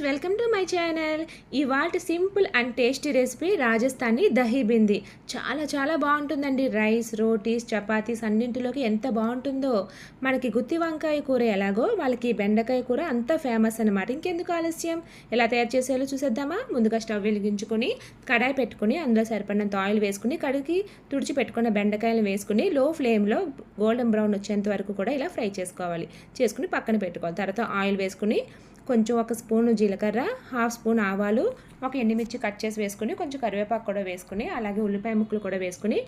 Friends welcome to my channel. ఇవాళ simple and tasty recipe Rajasthani dahi bhindi. చాలా చాలా బాగుంటుందండి. రైస్ రోటీస్ చపాతీస్ అన్నింటిలోకి ఎంత బాగుంటుందో. మనకి గుత్తి వంకాయ కూర ఎలాగో వాళ్ళకి బెండకాయ కూర అంత ఫేమస్ అనమాట ఇంకెందుకు ఆలస్యం? ఎలా తయారు చేసేయాలో చూసేద్దామా? ముందుగా స్టవ్ వెలిగించుకొని కడాయి పెట్టుకుని అందులో సరిపడినంత ఆయిల్ వేసుకుని కడిగి తుడిచి పెట్టుకున్న బెండకాయలు వేసుకుని లో ఫ్లేమ్లో గోల్డెన్ బ్రౌన్ వచ్చేంత వరకు కూడా ఇలా ఫ్రై చేసుకోవాలి. చేసుకుని పక్కన పెట్టుకోవాలి. తర్వాత ఆయిల్ వేసుకుని కొంచెం ఒక స్పూన్ జీలకర్ర హాఫ్ స్పూన్ ఆవాలు ఒక ఎండుమిర్చి కట్ చేసి వేసుకుని కొంచెం కరివేపాకు కూడా వేసుకుని అలాగే ఉల్లిపాయ ముక్కలు కూడా వేసుకుని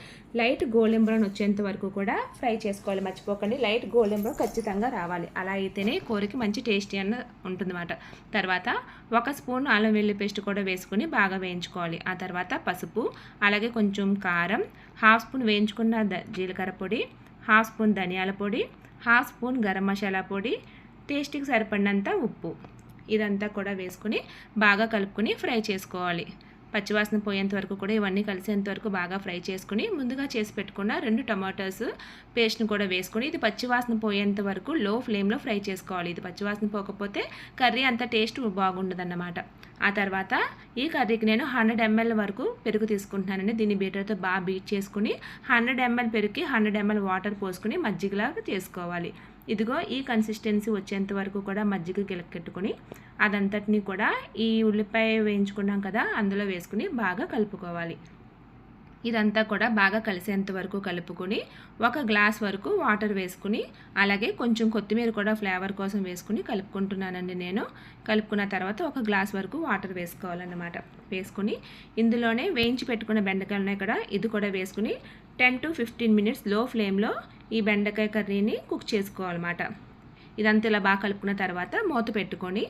లైట్ గోల్డెన్ బ్రౌన్ వచ్చేంత వరకు కూడా ఫ్రై చేసుకోవాలి. మర్చిపోకండి లైట్ గోల్డెన్ బ్రౌన్ ఖచ్చితంగా రావాలి. అలా అయితేనే కూరకి మంచి టేస్టీ అన్న ఉంటుందన్నమాట. తర్వాత ఒక స్పూన్ అల్లం వెల్లి పేస్ట్ కూడా వేసుకుని బాగా వేయించుకోవాలి. ఆ తర్వాత పసుపు అలాగే కొంచెం కారం హాఫ్ స్పూన్ వేయించుకున్న జీలకర్ర పొడి హాఫ్ స్పూన్ ధనియాల పొడి హాఫ్ స్పూన్ గరం మసాలా పొడి టేస్ట్కి సరిపడినంత ఉప్పు. ఇదంతా కూడా వేసుకుని బాగా కలుపుకొని ఫ్రై చేసుకోవాలి. పచ్చివాసన పోయేంత వరకు కూడా ఇవన్నీ కలిసేంత వరకు బాగా ఫ్రై చేసుకుని ముందుగా చేసి పెట్టుకున్న రెండు టమాటోస్ పేస్ట్ని కూడా వేసుకుని ఇది పచ్చివాసన పోయేంత వరకు లో ఫ్లేమ్లో ఫ్రై చేసుకోవాలి. ఇది పచ్చివాసన పోకపోతే కర్రీ అంత టేస్ట్ బాగుండదన్నమాట. ఆ తర్వాత ఈ కర్రీకి నేను హండ్రెడ్ ఎంఎల్ వరకు పెరుగు తీసుకుంటున్నానండి. దీన్ని బీటర్తో బాగా బీట్ చేసుకుని హండ్రెడ్ ఎంఎల్ పెరుగుకి హండ్రెడ్ ఎంఎల్ వాటర్ పోసుకుని మజ్జిగలాగా చేసుకోవాలి. ఇదిగో ఈ కన్సిస్టెన్సీ వచ్చేంత వరకు కూడా మజ్జిగ గిలకెట్టుకొని అదంతటిని కూడా ఈ ఉల్లిపాయ వేయించుకున్నాం కదా అందులో వేసుకుని బాగా కలుపుకోవాలి. ఇదంతా కూడా బాగా కలిసేంత వరకు కలుపుకొని ఒక గ్లాస్ వరకు వాటర్ వేసుకుని అలాగే కొంచెం కొత్తిమీర కూడా ఫ్లేవర్ కోసం వేసుకుని కలుపుకుంటున్నానండి నేను. కలుపుకున్న తర్వాత ఒక గ్లాస్ వరకు వాటర్ వేసుకోవాలన్నమాట. వేసుకుని ఇందులోనే వేయించి పెట్టుకున్న బెండకాయలు ఉన్నాయి కదా ఇది కూడా వేసుకుని టెన్ టు ఫిఫ్టీన్ మినిట్స్లో ఫ్లేమ్లో ఈ బెండకాయ కర్రీని కుక్ చేసుకోవాలన్నమాట. ఇదంతా ఇలా బాగా కలుపుకున్న తర్వాత మూత పెట్టుకొని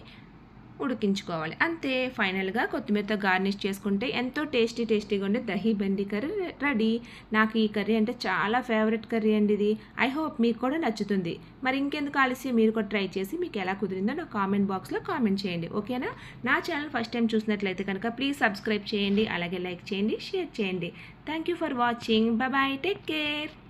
ఉడికించుకోవాలి. అంతే ఫైనల్గా కొత్తిమీరతో గార్నిష్ చేసుకుంటే ఎంతో టేస్టీ టేస్టీగా ఉండే దహీ బెండి కర్రీ రెడీ. నాకు ఈ కర్రీ అంటే చాలా ఫేవరెట్ కర్రీ అండి ఇది. ఐ హోప్ మీకు కూడా నచ్చుతుంది. మరి ఇంకెందుకు ఆలస్యం? మీరు కూడా ట్రై చేసి మీకు ఎలా కుదిరిందో నా కామెంట్ బాక్స్లో కామెంట్ చేయండి. ఓకేనా? నా ఛానల్ ఫస్ట్ టైం చూసినట్లయితే కనుక ప్లీజ్ సబ్స్క్రైబ్ చేయండి. అలాగే లైక్ చేయండి షేర్ చేయండి. Thank you for watching. Bye. Take care.